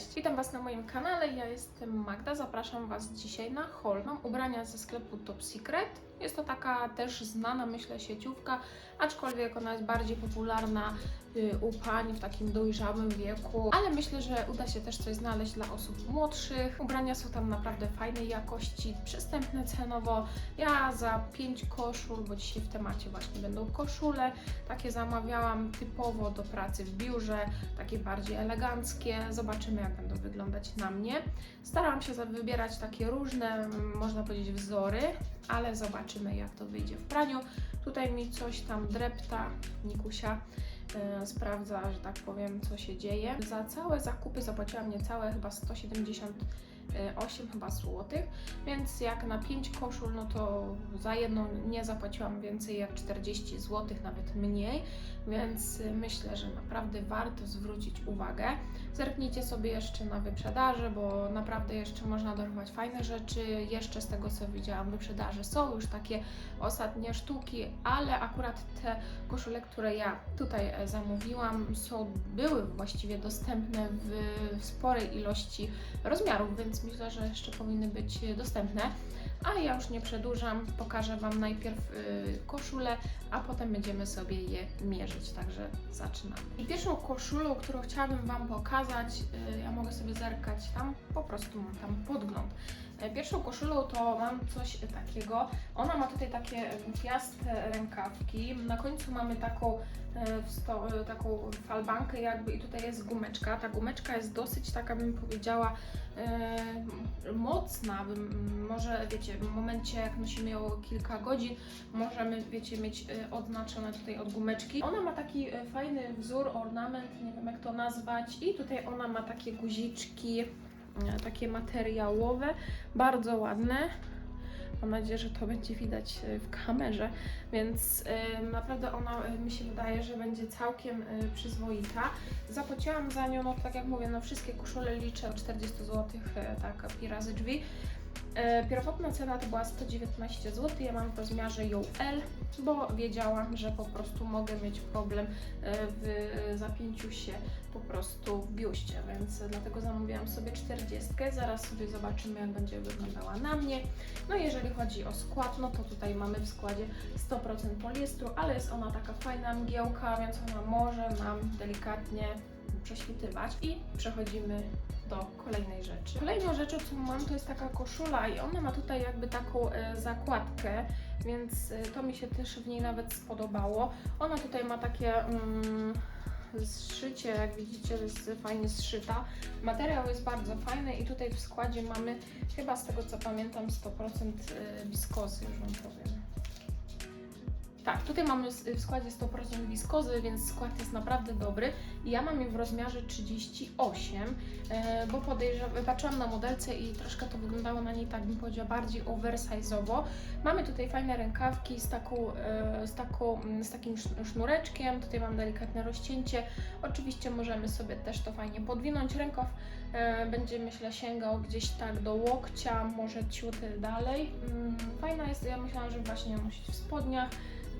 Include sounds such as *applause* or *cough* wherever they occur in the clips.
Cześć, witam Was na moim kanale, ja jestem Magda, zapraszam Was dzisiaj na haul. Mam ubrania ze sklepu Top Secret. Jest to taka też znana, myślę, sieciówka, aczkolwiek ona jest bardziej popularna y, u pań w takim dojrzałym wieku, ale myślę, że uda się też coś znaleźć dla osób młodszych. Ubrania są tam naprawdę fajnej jakości, przystępne cenowo. Ja za 5 koszul, bo dzisiaj w temacie właśnie będą koszule, takie zamawiałam typowo do pracy w biurze, takie bardziej eleganckie. Zobaczymy, jak będą wyglądać na mnie. Starałam się wybierać takie różne, mm, można powiedzieć, wzory, ale zobaczymy, jak to wyjdzie w praniu. Tutaj mi coś tam drepta, Nikusia e, sprawdza, że tak powiem, co się dzieje. Za całe zakupy zapłaciłam niecałe chyba 178 chyba złotych, więc jak na 5 koszul, no to za jedną nie zapłaciłam więcej jak 40 złotych, nawet mniej, więc myślę, że naprawdę warto zwrócić uwagę. Zerknijcie sobie jeszcze na wyprzedaży, bo naprawdę jeszcze można dorwać fajne rzeczy. Jeszcze z tego co widziałam, wyprzedaże są już takie ostatnie sztuki, ale akurat te koszule, które ja tutaj e, zamówiłam, są, były właściwie dostępne w sporej ilości rozmiarów, więc myślę, że jeszcze powinny być e, dostępne. A ja już nie przedłużam, pokażę Wam najpierw y, koszulę, a potem będziemy sobie je mierzyć, także zaczynamy. I pierwszą koszulą, którą chciałabym Wam pokazać, y, ja mogę sobie zerkać tam, po prostu mam tam podgląd. E, Pierwszą koszulą to mam coś takiego, ona ma tutaj takie gwiazde rękawki, na końcu mamy taką, e, e, taką falbankę jakby i tutaj jest gumeczka, ta gumeczka jest dosyć taka bym powiedziała mocna, bym- może wiecie, w momencie jak nosimy ją kilka godzin, możemy wiecie mieć e, odznaczone tutaj od gumeczki. Ona ma taki e, fajny wzór, ornament, nie wiem jak to nazwać i tutaj ona ma takie guziczki, e, takie materiałowe, bardzo ładne. Mam nadzieję, że to będzie widać w kamerze, więc naprawdę ona mi się wydaje, że będzie całkiem przyzwoita. Zapłaciłam za nią, no tak jak mówię, no wszystkie koszule liczę 40 zł, tak, pi razy drzwi. E, Pierwotna cena to była 119 zł, ja mam w rozmiarze L, bo wiedziałam, że po prostu mogę mieć problem e, w zapięciu się po prostu w biuście, więc dlatego zamówiłam sobie 40. Zaraz sobie zobaczymy, jak będzie wyglądała na mnie. No jeżeli chodzi o skład, no to tutaj mamy w składzie 100% poliestru, ale jest ona taka fajna mgiełka, więc ona może nam delikatnie prześwitywać. I przechodzimy do kolejnej rzeczy. Kolejną rzeczą, co mam, to jest taka koszula i ona ma tutaj jakby taką e, zakładkę, więc e, to mi się też w niej nawet spodobało. Ona tutaj ma takie mm, zszycie, jak widzicie, jest fajnie zszyta. Materiał jest bardzo fajny i tutaj w składzie mamy chyba z tego co pamiętam 100% wiskozy, już Wam powiem. Tak, tutaj mamy w składzie 100% wiskozy, więc skład jest naprawdę dobry. Ja mam je w rozmiarze 38, e, bo podejrzewam, patrzyłam na modelce i troszkę to wyglądało na niej, tak bym powiedziała, bardziej oversize'owo. Mamy tutaj fajne rękawki z, taką, e, z, taką, mm, z takim szn- sznureczkiem, tutaj mam delikatne rozcięcie. Oczywiście możemy sobie też to fajnie podwinąć. Rękaw e, będzie myślę sięgał gdzieś tak do łokcia, może ciut dalej. Mm, Fajna jest, ja myślałam, że właśnie ją nosić w spodniach.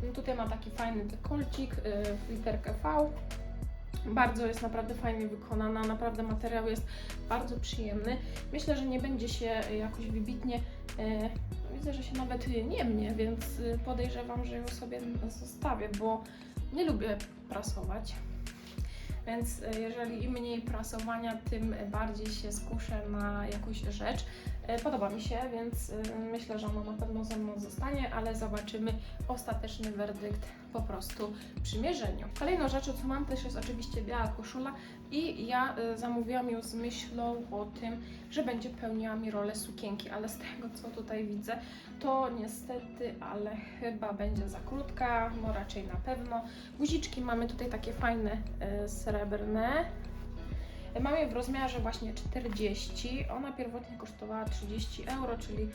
Mm, Tutaj ma taki fajny dekolcik y, literkę V. Bardzo jest naprawdę fajnie wykonana, naprawdę materiał jest bardzo przyjemny. Myślę, że nie będzie się jakoś wybitnie. y, Widzę, że się nawet nie mnie, więc y, podejrzewam, że ją sobie zostawię, bo nie lubię prasować. Więc y, jeżeli im mniej prasowania, tym bardziej się skuszę na jakąś rzecz. Y, Podoba mi się, więc y, myślę, że ona na pewno ze mną zostanie, ale zobaczymy ostateczny werdykt po prostu przy mierzeniu. Kolejną rzeczą, co mam też jest oczywiście biała koszula i ja y, zamówiłam ją z myślą o tym, że będzie pełniła mi rolę sukienki, ale z tego co tutaj widzę, to niestety, ale chyba będzie za krótka, no raczej na pewno. Guziczki mamy tutaj takie fajne y, srebrne. Mam je w rozmiarze właśnie 40. Ona pierwotnie kosztowała 30 euro, czyli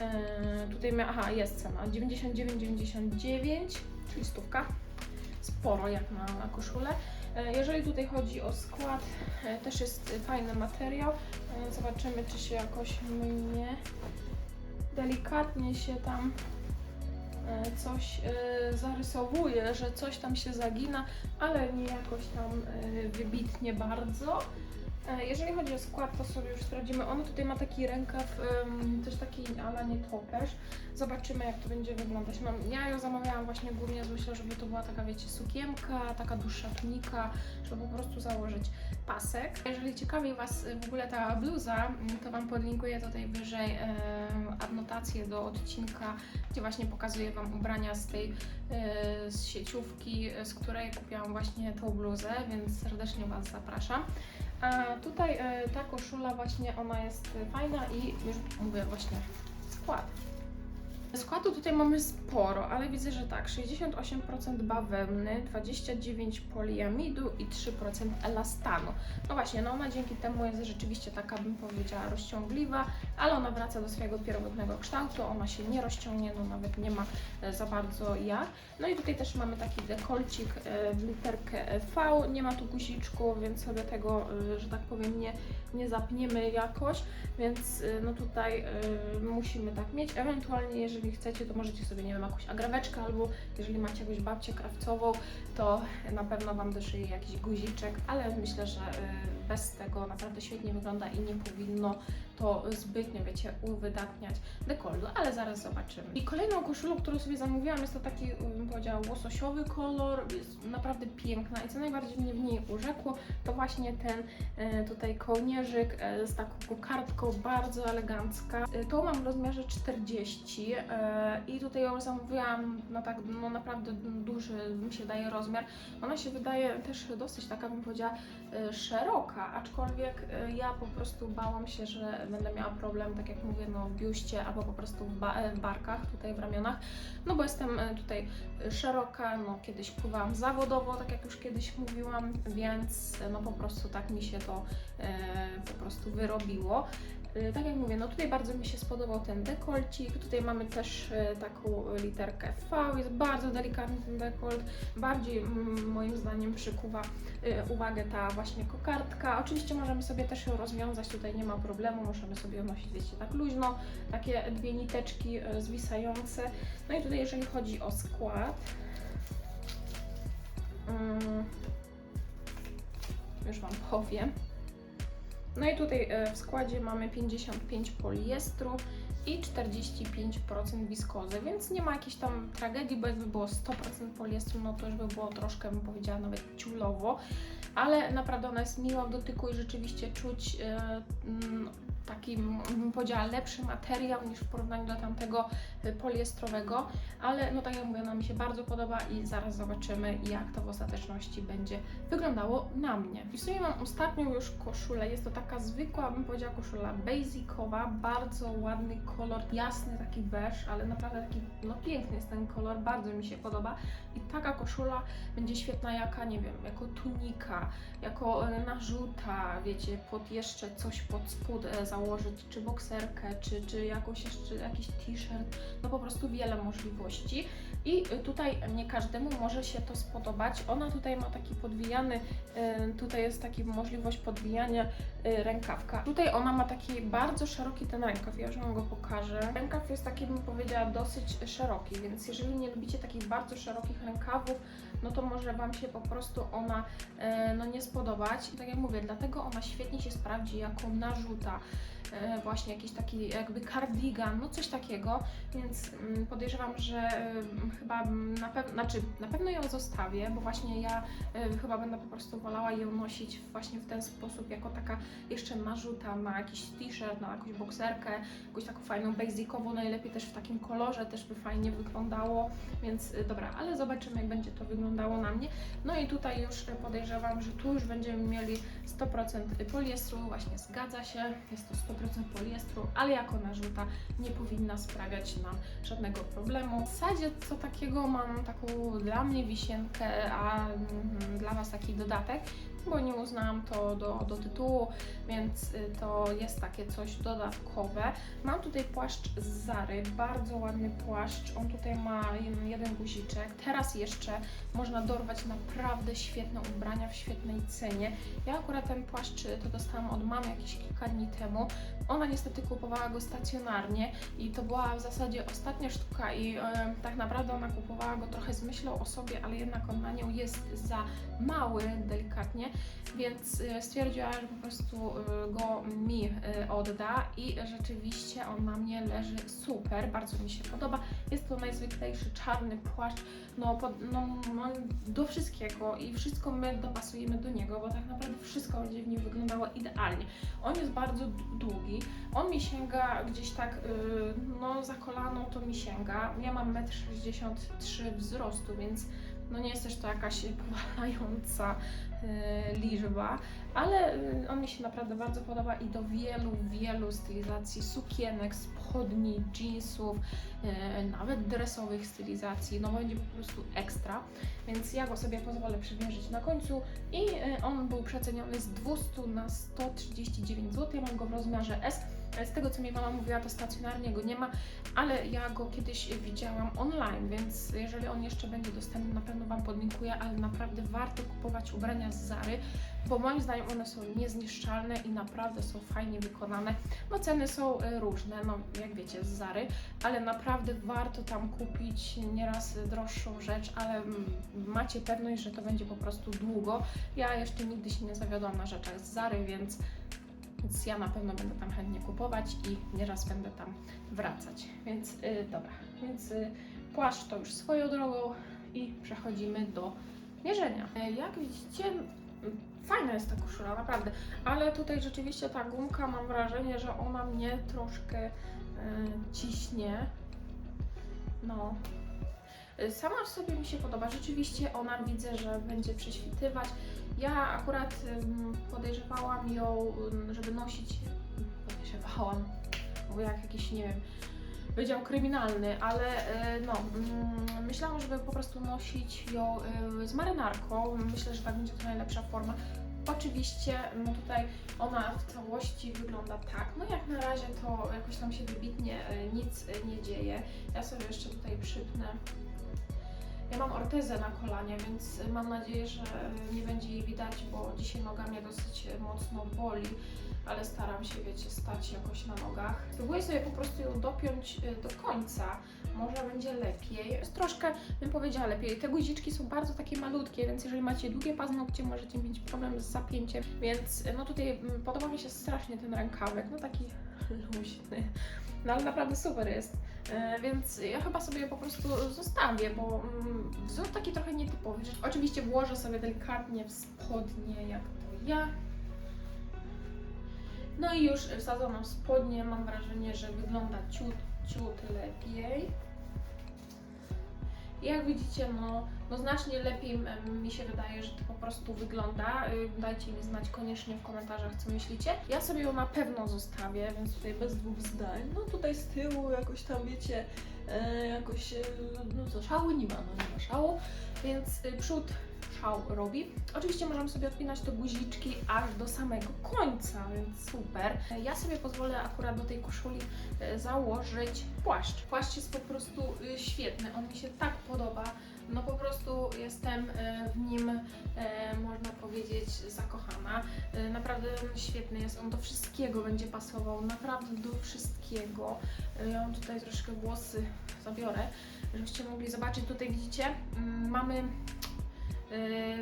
e, tutaj mia, aha, jest cena 99,99, czyli stówka. Sporo jak na, na koszulę. E, Jeżeli tutaj chodzi o skład, e, też jest fajny materiał. Zobaczymy, czy się jakoś mnie delikatnie się tam coś zarysowuje, że coś tam się zagina, ale nie jakoś tam wybitnie bardzo. E, Jeżeli chodzi o skład, to sobie już sprawdzimy. Ono tutaj ma taki rękaw, też taki ala nie topesz. Zobaczymy, jak to będzie wyglądać. Mam, ja ją zamawiałam właśnie głównie z myślą, żeby to była taka, wiecie, sukienka, taka dłuższa tunika, żeby po prostu założyć pasek. Jeżeli ciekawi Was w ogóle ta bluza, to Wam podlinkuję tutaj wyżej em, adnotację do odcinka, gdzie właśnie pokazuję Wam ubrania z tej e, z sieciówki, e, z której kupiłam właśnie tą bluzę, więc serdecznie Was zapraszam. A tutaj e, ta koszula właśnie, ona jest fajna i już mówię właśnie skład. Składu tutaj mamy sporo, ale widzę, że tak, 68% bawełny, 29% poliamidu i 3% elastanu. No właśnie, no ona dzięki temu jest rzeczywiście taka, bym powiedziała, rozciągliwa, ale ona wraca do swojego pierwotnego kształtu, ona się nie rozciągnie, no nawet nie ma e, za bardzo jak. No i tutaj też mamy taki dekolcik e, w literkę V, nie ma tu guziczku, więc sobie tego, e, że tak powiem, nie, nie zapniemy jakoś, więc no tutaj musimy tak mieć. Ewentualnie, jeżeli chcecie, to możecie sobie, nie wiem, jakąś agraweczkę albo jeżeli macie jakąś babcię krawcową, to na pewno Wam do szyi jakiś guziczek, ale myślę, że e, bez tego naprawdę świetnie wygląda i nie powinno to zbytnio, wiecie, uwydatniać dekoltu, ale zaraz zobaczymy. I kolejną koszulą, którą sobie zamówiłam, jest to taki, bym powiedziała, łososiowy kolor, jest naprawdę piękna i co najbardziej mnie w niej urzekło, to właśnie ten e, tutaj kołnierzyk e, z taką kokardką, bardzo elegancka. E, tą mam w rozmiarze 40 e, i tutaj ją zamówiłam na tak, no naprawdę duży, mi się daje rozmiar. Ona się wydaje też dosyć taka, bym powiedziała, szeroka, aczkolwiek ja po prostu bałam się, że będę miała problem, tak jak mówię, no w biuście albo po prostu w, ba- e, w barkach, tutaj w ramionach, no bo jestem e, tutaj szeroka, no kiedyś pływałam zawodowo, tak jak już kiedyś mówiłam, więc e, no po prostu tak mi się to e, po prostu wyrobiło. E, Tak jak mówię, no tutaj bardzo mi się spodobał ten dekolcik, tutaj mamy też e, taką literkę V, jest bardzo delikatny ten dekolt, bardziej moim zdaniem przykuwa y, uwagę ta właśnie kokardka. Oczywiście możemy sobie też ją rozwiązać, tutaj nie ma problemu, możemy sobie nosić, wiecie, tak luźno, takie dwie niteczki y, zwisające. No i tutaj jeżeli chodzi o skład, mm, już Wam powiem. No i tutaj y, w składzie mamy 55 poliestru i 45% wiskozy, więc nie ma jakiejś tam tragedii, bo jakby było 100% poliestru, no to już by było troszkę, bym powiedziała, nawet ciulowo, ale naprawdę ona jest miła w dotyku i rzeczywiście czuć mm, taki, bym powiedziała, lepszy materiał niż w porównaniu do tamtego e, poliestrowego, ale no tak jak mówię, ona mi się bardzo podoba i zaraz zobaczymy, jak to w ostateczności będzie wyglądało na mnie. I w sumie mam ostatnią już koszulę, jest to taka zwykła, bym powiedziała, koszula basicowa, bardzo ładny kolor, jasny taki beż, ale naprawdę taki, no piękny jest ten kolor, bardzo mi się podoba i taka koszula będzie świetna jaka, nie wiem, jako tunika, jako e, narzuta, wiecie, pod jeszcze coś pod spód e, założyć, czy bokserkę, czy, czy jakąś jeszcze jakiś t-shirt, no po prostu wiele możliwości. I tutaj nie każdemu może się to spodobać. Ona tutaj ma taki podwijany, e, tutaj jest taki możliwość podwijania e, rękawka. Tutaj ona ma taki bardzo szeroki ten rękaw, ja już Wam go pokażę. Rękaw jest taki, bym powiedziała, dosyć szeroki, więc jeżeli nie lubicie takich bardzo szerokich rękawów, no to może Wam się po prostu ona e, no nie spodobać. I tak jak mówię, dlatego ona świetnie się sprawdzi jako narzuta. Właśnie jakiś taki jakby cardigan, no coś takiego, więc mm, podejrzewam, że chyba na pewno, znaczy na pewno ją zostawię, bo właśnie ja e, chyba będę po prostu wolała ją nosić właśnie w ten sposób, jako taka jeszcze narzuta na jakiś t-shirt, na jakąś bokserkę, jakąś taką fajną basicową, najlepiej też w takim kolorze, też by fajnie wyglądało, więc y, dobra, ale zobaczymy jak będzie to wyglądało na mnie. No i tutaj już y, podejrzewam, że tu już będziemy mieli 100% poliestru, właśnie zgadza się, jest to 100% poliestru, ale jako narzuta nie powinna sprawiać nam żadnego problemu. W zasadzie co takiego mam taką dla mnie wisienkę, a mm, dla Was taki dodatek, bo nie uznałam to do, do tytułu, więc y, to jest takie coś dodatkowe. Mam tutaj płaszcz z Zary, bardzo ładny płaszcz. On tutaj ma jeden, guziczek. Teraz jeszcze można dorwać naprawdę świetne ubrania w świetnej cenie. Ja akurat ten płaszcz y, to dostałam od mamy jakieś kilka dni temu. Ona niestety kupowała go stacjonarnie i to była w zasadzie ostatnia sztuka i e, tak naprawdę ona kupowała go trochę z myślą o sobie, ale jednak on na nią jest za mały delikatnie, więc y, stwierdziła, że po prostu y, go mi y, odda i rzeczywiście on na mnie leży super, bardzo mi się podoba. Jest to najzwyklejszy czarny płaszcz, no, pod, no, no do wszystkiego i wszystko my dopasujemy do niego, bo tak naprawdę wszystko będzie w nim wyglądało idealnie. On jest bardzo długi, on mi sięga gdzieś tak, no za kolaną to mi sięga. Ja mam 1,63 m wzrostu, więc no nie jest też to jakaś powalająca y, liczba, ale y, on mi się naprawdę bardzo podoba i do wielu, wielu stylizacji sukienek, spodni, jeansów, y, nawet dresowych stylizacji, no będzie po prostu ekstra, więc ja go sobie pozwolę przymierzyć na końcu i on był przeceniony z 200 na 139 zł, ja mam go w rozmiarze S. Z tego co mi mama mówiła, to stacjonarnie go nie ma, ale ja go kiedyś widziałam online, więc jeżeli on jeszcze będzie dostępny, na pewno Wam podlinkuję, ale naprawdę warto kupować ubrania z Zary, bo moim zdaniem one są niezniszczalne i naprawdę są fajnie wykonane. No ceny są e, różne, no jak wiecie, z Zary, ale naprawdę warto tam kupić nieraz droższą rzecz, ale mm, macie pewność, że to będzie po prostu długo. Ja jeszcze nigdy się nie zawiodłam na rzeczach z Zary, więc więc ja na pewno będę tam chętnie kupować i nieraz będę tam wracać. Więc y, dobra, więc y, płaszcz to już swoją drogą i przechodzimy do mierzenia. Y, jak widzicie, fajna jest ta koszula, naprawdę, ale tutaj rzeczywiście ta gumka, mam wrażenie, że ona mnie troszkę y, ciśnie. No. Y, Sama w sobie mi się podoba. Rzeczywiście ona widzę, że będzie prześwitywać. Ja akurat podejrzewałam ją, ym, żeby nosić. Podejrzewałam, bo jak jakiś, nie wiem, wydział kryminalny, ale y, no, ym, myślałam, żeby po prostu nosić ją y, z marynarką. Myślę, że tak będzie to najlepsza forma. Oczywiście, no tutaj ona w całości wygląda tak. No jak na razie to jakoś tam się wybitnie y, nic y, nie dzieje. Ja sobie jeszcze tutaj przypnę ja mam ortezę na kolanie, więc mam nadzieję, że nie będzie jej widać, bo dzisiaj noga mnie dosyć mocno boli, ale staram się, wiecie, stać jakoś na nogach. Spróbuję sobie po prostu ją dopiąć y, do końca, może będzie lepiej. Jest troszkę, bym powiedziała, lepiej. Te guziczki są bardzo takie malutkie, więc jeżeli macie długie paznokcie, możecie mieć problem z zapięciem, więc no tutaj mm, podoba mi się strasznie ten rękawek, no taki luźny. No ale naprawdę super jest. E, Więc ja chyba sobie po prostu zostawię, bo mm, wzór taki trochę nietypowy. Oczywiście włożę sobie delikatnie w spodnie, jak to ja. No i już wsadzono w spodnie, mam wrażenie, że wygląda ciut, ciut lepiej. I Jak widzicie, no, no znacznie lepiej mi się wydaje, że to po prostu wygląda. Y, Dajcie mi znać koniecznie w komentarzach, co myślicie. Ja sobie ją na pewno zostawię, więc tutaj bez dwóch zdań. No tutaj z tyłu jakoś tam, wiecie, e, jakoś, e, no co, szału nie ma, no nie ma szału, więc y, przód szał robi. Oczywiście możemy sobie odpinać te guziczki aż do samego końca, więc super. E, Ja sobie pozwolę akurat do tej koszuli e, założyć płaszcz. Płaszcz jest po prostu y, świetny, on mi się tak podoba. No po prostu jestem e, w nim, e, można powiedzieć, zakochana. E, Naprawdę świetny jest, on do wszystkiego będzie pasował, naprawdę do wszystkiego. E, Ja mam tutaj troszkę włosy zabiorę, żebyście mogli zobaczyć. Tutaj widzicie, mm, mamy e,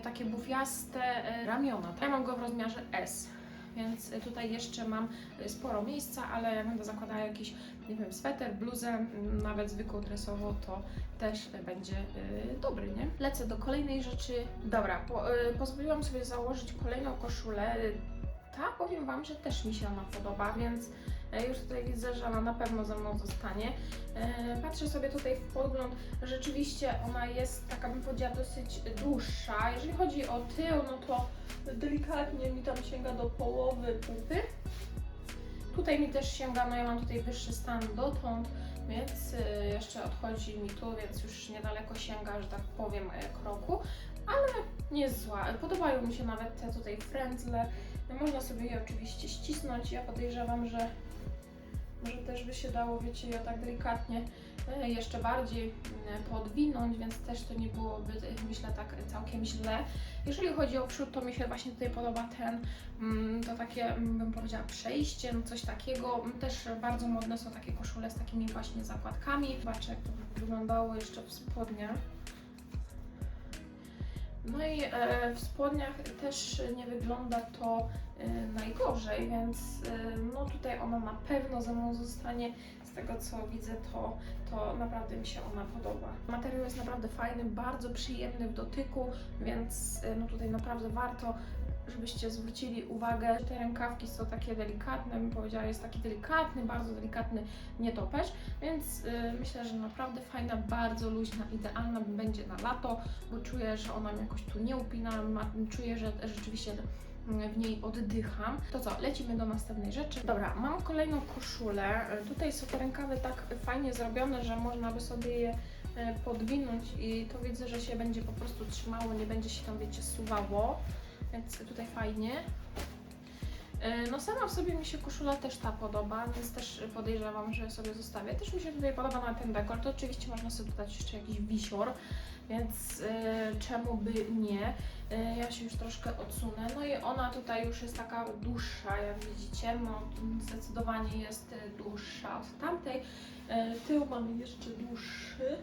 takie bufiaste e, ramiona. Ja mam go w rozmiarze S. Więc tutaj jeszcze mam e, sporo miejsca, ale jak będę zakładała jakiś, nie wiem, sweter, bluzę, mm, nawet zwykłą dresową, to też będzie dobry, nie? Lecę do kolejnej rzeczy. Dobra, po, pozwoliłam sobie założyć kolejną koszulę. Ta, powiem Wam, że też mi się ona podoba, więc już tutaj widzę, że ona na pewno ze mną zostanie. E, Patrzę sobie tutaj w podgląd, rzeczywiście ona jest taka, bym powiedziała, dosyć dłuższa. Jeżeli chodzi o tył, no to delikatnie mi tam sięga do połowy pupy. Tutaj mi też sięga, no ja mam tutaj wyższy stan dotąd, więc y, jeszcze odchodzi mi tu, więc już niedaleko sięga, że tak powiem, e, kroku, ale nie zła. Podobają mi się nawet te tutaj frędzle. Można sobie je oczywiście ścisnąć. Ja podejrzewam, że może też by się dało, wiecie, je tak delikatnie e, jeszcze bardziej mm, podwinąć, więc też to nie byłoby, e, myślę, tak całkiem źle. Jeżeli chodzi o przód, to mi się właśnie tutaj podoba ten, mm, to takie, mm, bym powiedziała, przejście, no coś takiego. Mm, Też bardzo modne są takie koszule z takimi właśnie zakładkami. Zobaczę, jak to wyglądało jeszcze w spodniach. No i e, w spodniach też nie wygląda to e, najgorzej, więc e, no tutaj ona na pewno ze mną zostanie. Z tego co widzę, to, to naprawdę mi się ona podoba. Materiał jest naprawdę fajny, bardzo przyjemny w dotyku, więc no tutaj naprawdę warto żebyście zwrócili uwagę, te rękawki są takie delikatne, bym powiedziała, jest taki delikatny, bardzo delikatny nietoperz, więc y, myślę, że naprawdę fajna, bardzo luźna, idealna będzie na lato, bo czuję, że ona mnie jakoś tu nie upina, czuję, że rzeczywiście mm, w niej oddycham. To co, lecimy do następnej rzeczy. Dobra, mam kolejną koszulę. Y, Tutaj są te rękawy tak fajnie zrobione, że można by sobie je y, podwinąć i to widzę, że się będzie po prostu trzymało, nie będzie się tam, wiecie, suwało więc tutaj fajnie. E, No sama w sobie mi się koszula też ta podoba, więc też podejrzewam, że sobie zostawię. Też mi się tutaj podoba na ten. To oczywiście można sobie dodać jeszcze jakiś wisior, więc e, czemu by nie. E, ja się już troszkę odsunę. No i ona tutaj już jest taka dłuższa, jak widzicie. No, zdecydowanie jest dłuższa od tamtej. E, tył mamy jeszcze dłuższy.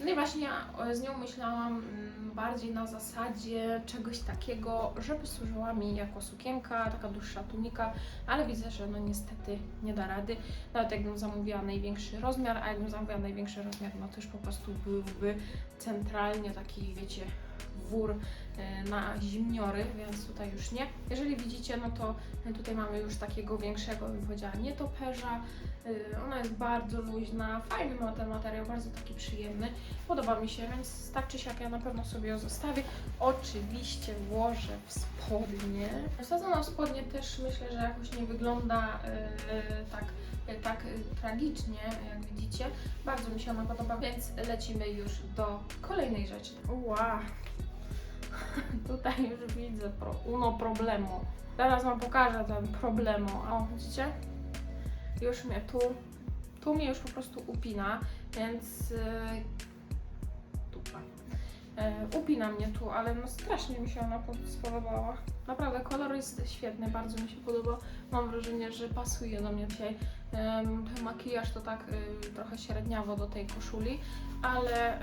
No i właśnie e, z nią myślałam mm, bardziej na zasadzie czegoś takiego, żeby służyła mi jako sukienka, taka dłuższa tunika, ale widzę, że no niestety nie da rady. Nawet jakbym zamówiła największy rozmiar, a jakbym zamówiła największy rozmiar, no to już po prostu byłby centralnie taki, wiecie, wór e, na zimniory, więc tutaj już nie. Jeżeli widzicie, no to tutaj mamy już takiego większego, bym powiedziała, nietoperza. Y, Ona jest bardzo luźna, fajny ma ten materiał, bardzo taki przyjemny. Podoba mi się, więc tak czy siak ja na pewno sobie ją zostawię. Oczywiście włożę w spodnie. Wsadzona w spodnie też myślę, że jakoś nie wygląda y, tak, tak y, tragicznie, jak widzicie. Bardzo mi się ona podoba, więc lecimy już do kolejnej rzeczy. Wow. *laughs* Tutaj już widzę pro, uno problemu. Zaraz Wam pokażę ten problemu. O, widzicie? Już mnie tu, tu mnie już po prostu upina, więc yy, dupa. Yy, upina mnie tu, ale no strasznie mi się ona po- spodobała. Naprawdę kolor jest świetny, bardzo mi się podoba. Mam wrażenie, że pasuje do mnie dzisiaj. Makijaż to tak y, trochę średniawo do tej koszuli, ale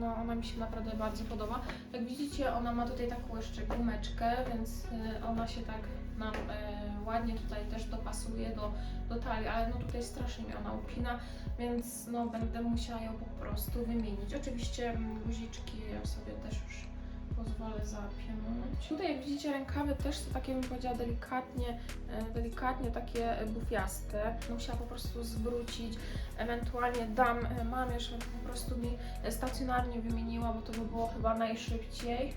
no, ona mi się naprawdę bardzo podoba. Jak widzicie, ona ma tutaj taką jeszcze gumeczkę, więc y, ona się tak nam y, ładnie tutaj też dopasuje do, do talii, ale no tutaj strasznie mi ona upina, więc no będę musiała ją po prostu wymienić. Oczywiście mm, guziczki ja sobie też już pozwolę zapiąć. Tutaj jak widzicie rękawy też są takie bym powiedziała delikatnie, e, delikatnie takie bufiaste. Musiała po prostu zwrócić, ewentualnie dam e, mamie, żeby po prostu mi e, stacjonarnie wymieniła, bo to by było chyba najszybciej.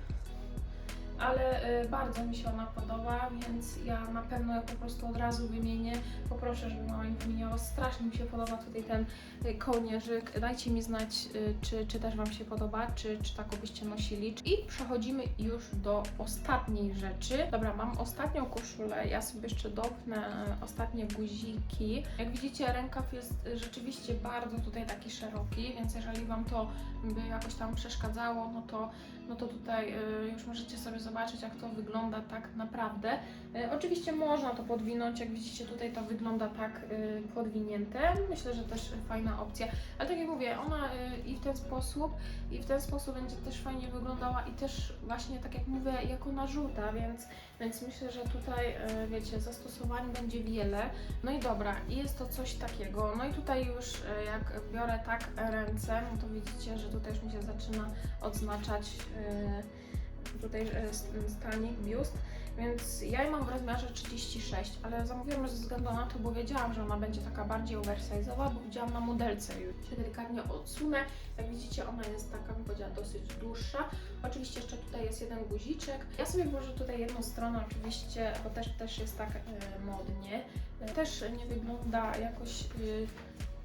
Ale e, bardzo mi się ona podoba, więc ja na pewno ją po prostu od razu wymienię. Poproszę, żeby mama mi wymieniła. Strasznie mi się podoba tutaj ten y, kołnierzyk. Dajcie mi znać, y, czy, czy też Wam się podoba, czy, czy taką byście nosili. I przechodzimy już do ostatniej rzeczy. Dobra, mam ostatnią koszulę. Ja sobie jeszcze dopnę ostatnie guziki. Jak widzicie, rękaw jest rzeczywiście bardzo tutaj taki szeroki, więc jeżeli Wam to by jakoś tam przeszkadzało, no to, no to tutaj już możecie sobie zobaczyć, jak to wygląda tak naprawdę. Y, Oczywiście można to podwinąć, jak widzicie tutaj to wygląda tak y, podwinięte. Myślę, że też fajna opcja. Ale tak jak mówię, ona y, i w ten sposób, i w ten sposób będzie też fajnie wyglądała i też właśnie tak jak mówię, jako narzuta, więc, więc myślę, że tutaj wiecie, zastosowań będzie wiele. No i dobra, jest to coś takiego. No i tutaj już jak biorę tak ręce, no to widzicie, że tutaj już mi się zaczyna odznaczać y, tutaj stanik, biust. Więc ja ją mam w rozmiarze 36, ale zamówiłam ze względu na to, bo wiedziałam, że ona będzie taka bardziej oversize'owa, bo widziałam na modelce już się delikatnie odsunę. Jak widzicie, ona jest taka, bym powiedziała, dosyć dłuższa. Oczywiście jeszcze tutaj jest jeden guziczek. Ja sobie włożę tutaj jedną stronę oczywiście, bo też, też jest tak e, modnie. E, Też nie wygląda jakoś, e,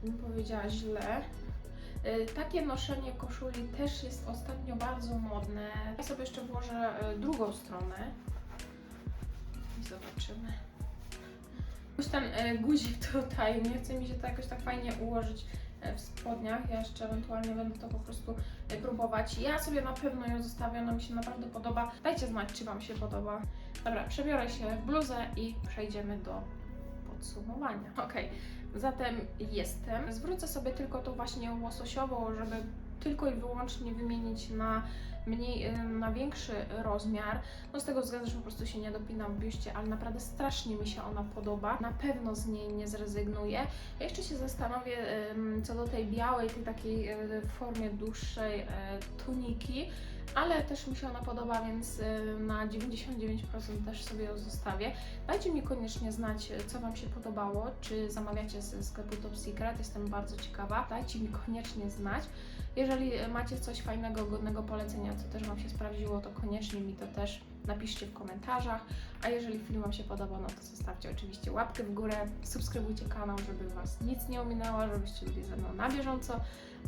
bym powiedziała, źle. E, Takie noszenie koszuli też jest ostatnio bardzo modne. Ja sobie jeszcze włożę e, drugą stronę i zobaczymy. Już ten e, guzik *laughs* tutaj, nie chce mi się to jakoś tak fajnie ułożyć w spodniach. Ja jeszcze ewentualnie będę to po prostu próbować. Ja sobie na pewno ją zostawię, ona mi się naprawdę podoba. Dajcie znać, czy Wam się podoba. Dobra, przebiorę się w bluzę i przejdziemy do podsumowania. Okej, zatem jestem. Zwrócę sobie tylko tą właśnie łososiową, żeby tylko i wyłącznie wymienić na mniej, y, na większy rozmiar, no z tego względu, że po prostu się nie dopinam w biuście, ale naprawdę strasznie mi się ona podoba. Na pewno z niej nie zrezygnuję. Ja jeszcze się zastanowię co do tej białej, tej takiej y, w formie dłuższej y, tuniki, ale też mi się ona podoba, więc y, na 99% też sobie ją zostawię. Dajcie mi koniecznie znać, y, co Wam się podobało, czy zamawiacie ze sklepu Top Secret, jestem bardzo ciekawa. Dajcie mi koniecznie znać. Jeżeli y, macie coś fajnego, godnego polecenia, co też Wam się sprawdziło, to koniecznie mi to też napiszcie w komentarzach. A jeżeli film Wam się podoba, no to zostawcie oczywiście łapkę w górę, subskrybujcie kanał, żeby Was nic nie ominęło, żebyście byli ze mną na bieżąco.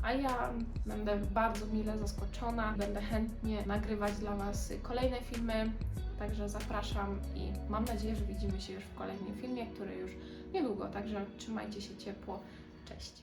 A ja będę bardzo mile zaskoczona, będę chętnie nagrywać dla Was kolejne filmy. Także zapraszam i mam nadzieję, że widzimy się już w kolejnym filmie, który już niedługo. Także trzymajcie się ciepło. Cześć.